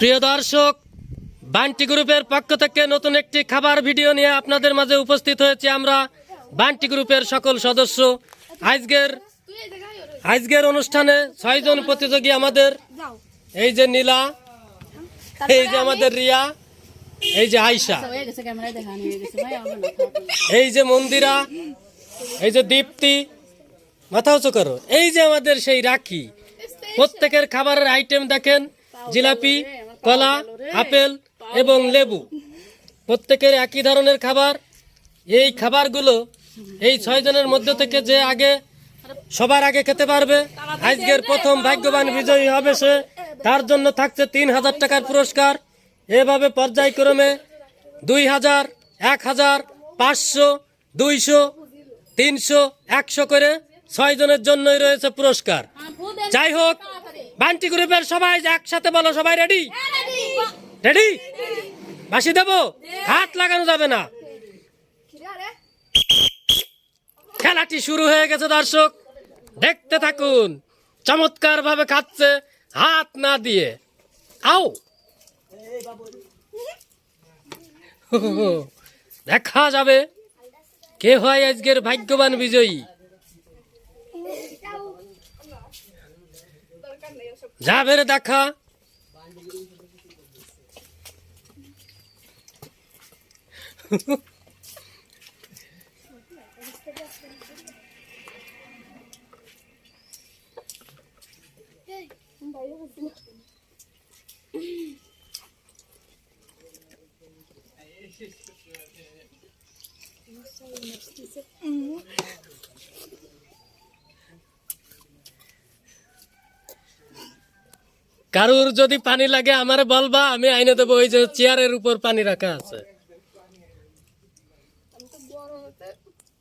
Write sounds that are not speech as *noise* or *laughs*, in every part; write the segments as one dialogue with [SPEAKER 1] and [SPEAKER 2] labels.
[SPEAKER 1] প্রিয় দর্শক, বান্টি গ্রুপের পক্ষ থেকে নতুন একটি খাবার ভিডিও নিয়ে আপনাদের মাঝে উপস্থিত হয়েছে আমরা, বান্টি গ্রুপের সকল সদস্য। আজকের আজকের অনুষ্ঠানে ছয়জন প্রতিযোগী আমাদের। এই যে নীলা, এই যে আমাদের রিয়া, এই যে আয়সা এই যে মন্দিরা, এই যে দীপ্তি, মাথা উঁচু করো। এই যে আমাদের সেই রাখি, প্রত্যেকের খাবারের আইটেম দেখেন, জিলাপি কলা, আপেল এবং লেবু। প্রত্যেকের একই ধরনের খাবার। এই খাবারগুলো এই ছয় জনের মধ্য থেকে যে আগে সবার আগে খেতে পারবে, আজকের প্রথম ভাগ্যবান বিজয়ী হবে সে। তার জন্য থাকছে তিন হাজার টাকার পুরস্কার। এভাবে পর্যায়ক্রমে দুই হাজার, এক হাজার, পাঁচশো, দুইশো, তিনশো, একশো করে ছয় জনের জন্যই রয়েছে পুরস্কার। যাই হোক, বান্টি গ্রুপের সবাই একসাথে বলো, সবাই রেডি? রেডি বাসি দেবো? হাত লাগানো যাবে না। খেলাটি শুরু হয়ে গেছে দর্শক। দেখতে থাকুন। চমৎকার ভাবে খাচ্ছে হাত না দিয়ে। আও। দেখা যাবে। কে হয় আজকের ভাগ্যবান বিজয়ী? যাবে দেখা। কারুর যদি পানি লাগে আমারে বলবা, আমি আইনে দেবো, ওই যে চেয়ারের উপর পানি রাখা আছে।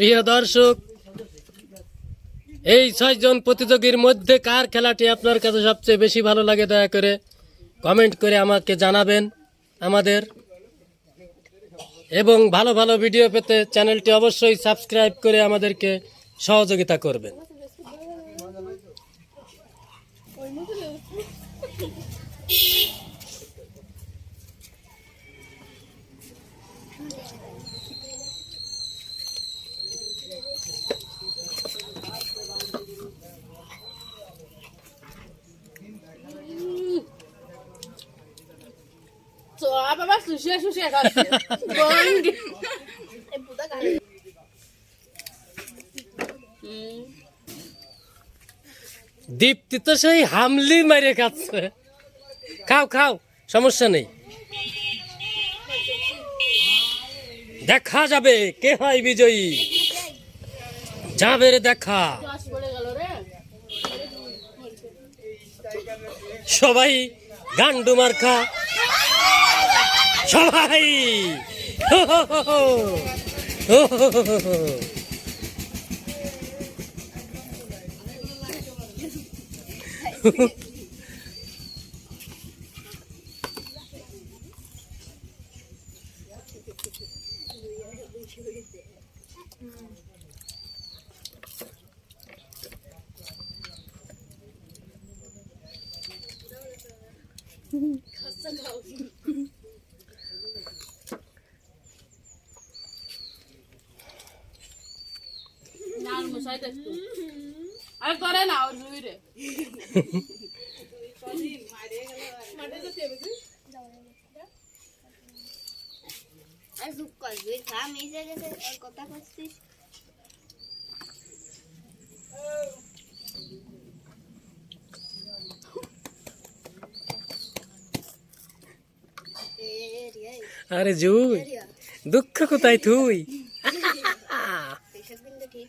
[SPEAKER 1] প্রিয় দর্শক, এই ছয়জন প্রতিযোগীর মধ্যে কার খেলাটি আপনার কাছে সবচেয়ে বেশি ভালো লাগে দয়া করে কমেন্ট করে আমাকে জানাবেন আমাদের। এবং ভালো ভালো ভিডিও পেতে চ্যানেলটি অবশ্যই সাবস্ক্রাইব করে আমাদেরকে সহযোগিতা করবেন।
[SPEAKER 2] শুষে
[SPEAKER 1] দীপ্তি তো সেই হামলি মারে খাচ্ছে। খাও খাও, সমস্যা নেই। দেখা যাবে কে হয় বিজয়ী। যাবে রে দেখা। সবাই গান্ডু মার্খা সবাই। হো
[SPEAKER 2] আর করে না ওর রুই রে
[SPEAKER 3] কথা করছিস
[SPEAKER 1] আরে জুই দুঃখ কোথায় তুই
[SPEAKER 3] এসব কিন্তু ঠিক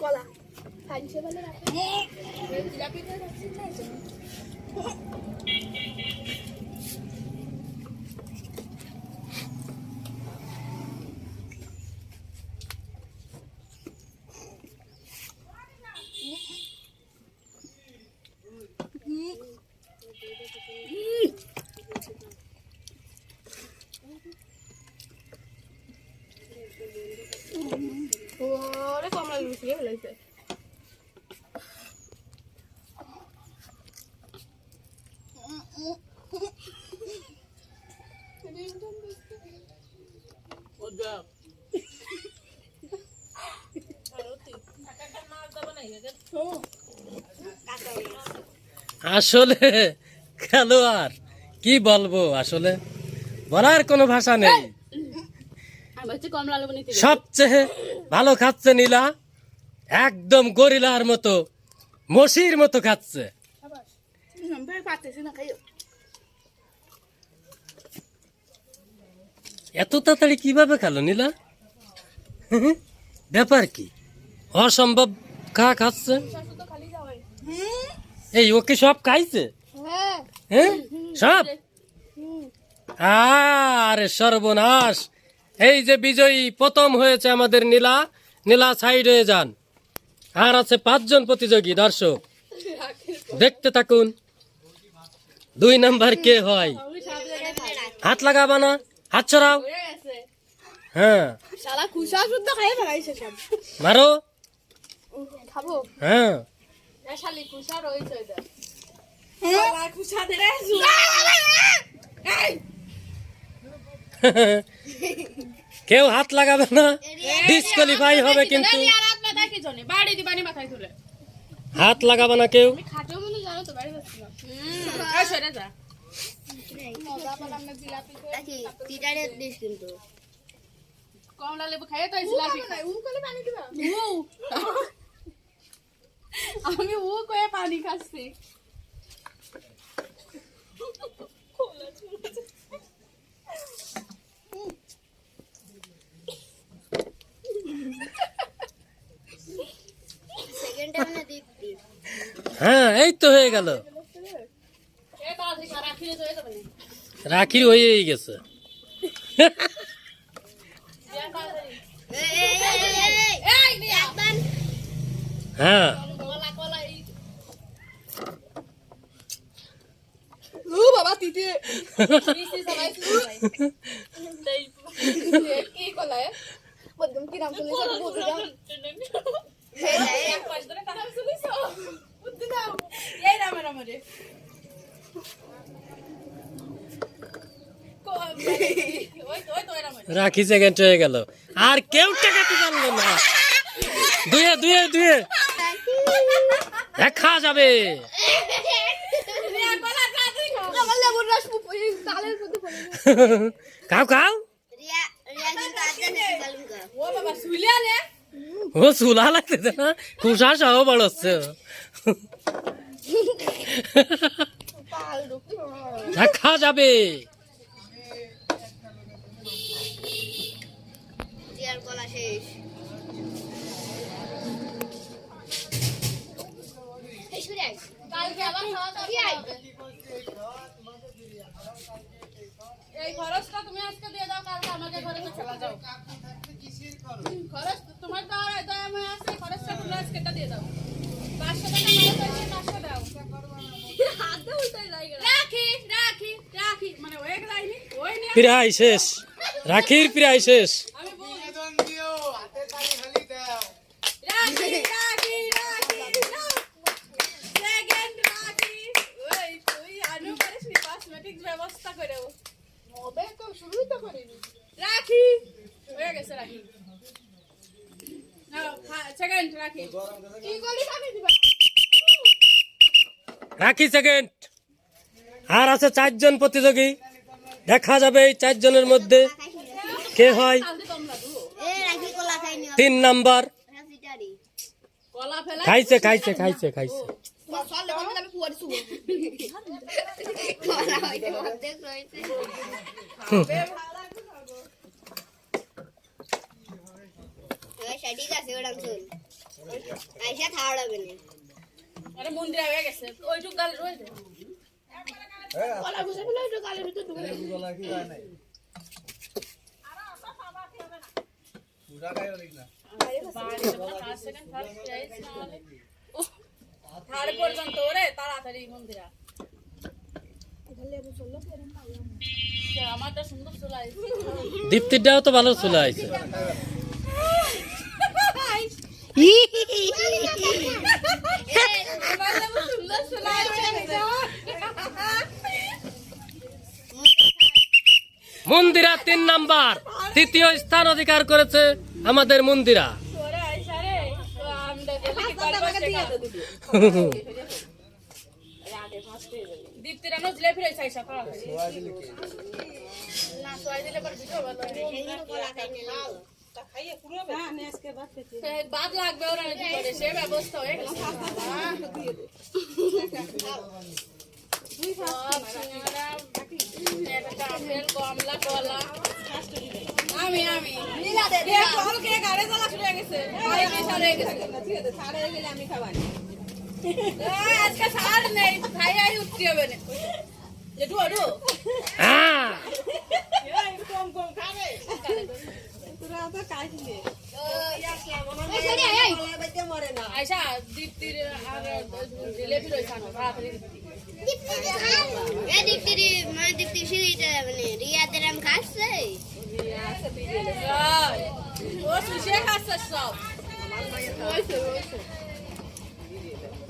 [SPEAKER 1] কয়ন
[SPEAKER 2] লাচুর সময় নেই ওরে লুচিয়ে ফেলেছে
[SPEAKER 1] আসলে খেলোয়াড় কি বলব আসলে? বলার কোনো ভাষা নেই। সবচেয়ে ভালো খাচ্ছে নীলা। একদম গরিলার মতো, মসির মতো খাচ্ছে। এত তাড়াতাড়ি কীভাবে খেলো নীলা? ব্যাপার কি? অসম্ভব খা খাচ্ছে। এই ওকে সব খাইছে?
[SPEAKER 3] হ্যাঁ?
[SPEAKER 1] সব? আরে সর্বনাশ! এই যে বিজয়ী, প্রথম হয়েছে আমাদের নীলা। নীলা সাইড হয়ে যান। আর আছে পাঁচজন প্রতিযোগী দর্শক। দেখতে থাকুন দুই নাম্বার কে হয়? হাত লাগাবা না হাত ছড়াও
[SPEAKER 2] হ্যাঁ।
[SPEAKER 1] মারো।
[SPEAKER 3] খাব?
[SPEAKER 1] হ্যাঁ।
[SPEAKER 3] দে *laughs*
[SPEAKER 1] কেউ হাত লাগাবে না। ডিসকোয়ালিফাই হবে কিন্তু।
[SPEAKER 2] কি জন্য বাড়ি দিবানি মাথায় তুলে।
[SPEAKER 1] হাত লাগাবে না কেউ?
[SPEAKER 2] আমি মনে জানো তো বাড়ি যাচ্ছি না এই সরে যা।
[SPEAKER 3] দেখি তিটারে দিস কিন্তু।
[SPEAKER 2] কমলা লেবু তো জিলাপি উ। আমি ও কয়ে পানি খাচ্ছি
[SPEAKER 3] সেকেন্ড টাইমে দীপ্তি
[SPEAKER 1] হ্যাঁ এই তো হয়ে গেল
[SPEAKER 2] রাখি।
[SPEAKER 1] রাখির হয়েই গেছে হ্যাঁ
[SPEAKER 2] সবাই সবাই *laughs* কি কলা এ?
[SPEAKER 3] বদম কি নাম শুনিস
[SPEAKER 1] রাখি সেকেন্ড হয়ে গেল আর কেউ টেকাতে পারল না দুয়ে দুয়ে দুয়ে দেখা যাবে
[SPEAKER 3] গালুম কর
[SPEAKER 2] ও বাবা শুইলিয়া নে
[SPEAKER 1] ও চুলা লাগতেছে না? খুশা সহ বড়চ্ছে। দেখা যাবে।
[SPEAKER 3] এই
[SPEAKER 2] খরচটা তুমি আজকে দিয়ে দাও কালকে আমাকে ঘরে চলে যাও। খরচ তোমার তো দয়া ময় আছে খরচটা তুমি আজকেটা দিয়ে দাও। পাঁচশো টাকা খরচ হয়েছে পাঁচশো দাও। রাখি রাখি রাখি। মানে ওই যায়নি ওই নিয়ে
[SPEAKER 1] প্রায় শেষ। রাখির প্রায় শেষ।
[SPEAKER 2] আমি বল রাখি রাখি রাখি সেকেন্ড রাখি। ওই তুই আনু পারিস নি কসমেটিক্স ব্যবস্থা করে হবে তো শুরুই তো করিনি। রাখি। হয়ে গেছে রাখি সেকেন্ড রাখি কি করলি খাবি দিবা
[SPEAKER 1] রাখি সেকেন্ড আর আছে চারজন প্রতিযোগী। দেখা যাবে এই চারজনের মধ্যে কে হয়? তিন নাম্বার।
[SPEAKER 2] ফেলা
[SPEAKER 1] খাইছে খাইছে খাইছে। খাইছে *laughs*
[SPEAKER 3] তোমার সল দেবো আমি কুয়ারি শুবো কলা হইতে অর্ধেক রয়েছে আচ্ছা ঠিক আছে ওটা চল। আইসা খাওয়া হবে না
[SPEAKER 2] আরে মন্দিরে হয়ে গেছে। ওইটুক গালে রয়েছে কলা ঘুষে ফেলে ওইটুক গালের ভিতর ঢুকে থার্ড পর্যন্ত রে তাড়াতাড়ি মন্দিরা আমারটা সুন্দর চলে
[SPEAKER 1] দীপ্তিটাও তো ভালো চলে
[SPEAKER 2] চলে
[SPEAKER 1] মন্দিরা তিন নাম্বার। তৃতীয় স্থান অধিকার করেছে আমাদের মন্দিরা।
[SPEAKER 2] বাদ লাগবে ওরা সে ব্যবস্থা হয়ে গেছে। কমলা, কলা। আমি আমি। গাড়ি চালা শুরু হয়ে সারে আজকে নেই ভাই আই উঠতে হবে না।
[SPEAKER 1] হ্যাঁ।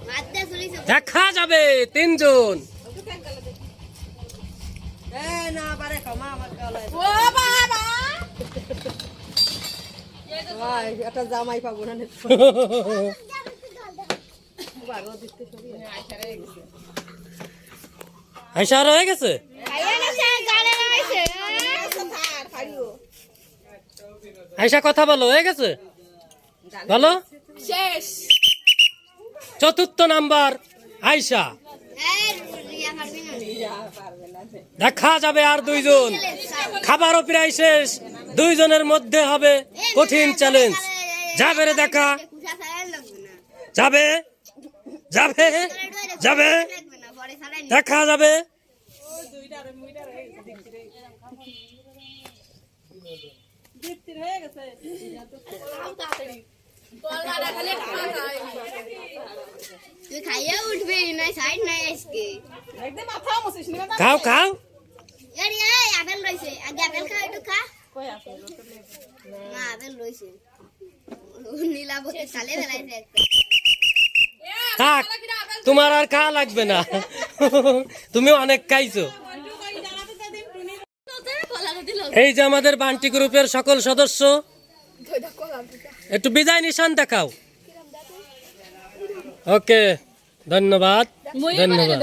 [SPEAKER 3] মানে চলিছে
[SPEAKER 1] দেখা যাবে তিনজন।
[SPEAKER 2] ও বাবা!
[SPEAKER 4] একটা জামাই
[SPEAKER 1] হয়ে গেছে? আইসা কথা বলো, হয়ে গেছে? বলো। চতুর্থ নাম্বার আইসা দেখা যাবে আর দুইজন। খাবারও প্রায় শেষ। দুইজনের মধ্যে হবে কঠিন চ্যালেঞ্জ যাবে রে দেখা। যাবে। যাবে। যাবে। দেখা যাবে। খাও খাও।
[SPEAKER 3] আগে আপেল না। নীলাবতী বেলাইছে
[SPEAKER 1] থাক তোমার আর খাওয়া লাগবে না। তুমি অনেক খাইছো। এই যে আমাদের বান্টি গ্রুপের সকল সদস্য একটু বিদায় নিশান দেখাও। ওকে ধন্যবাদ ধন্যবাদ।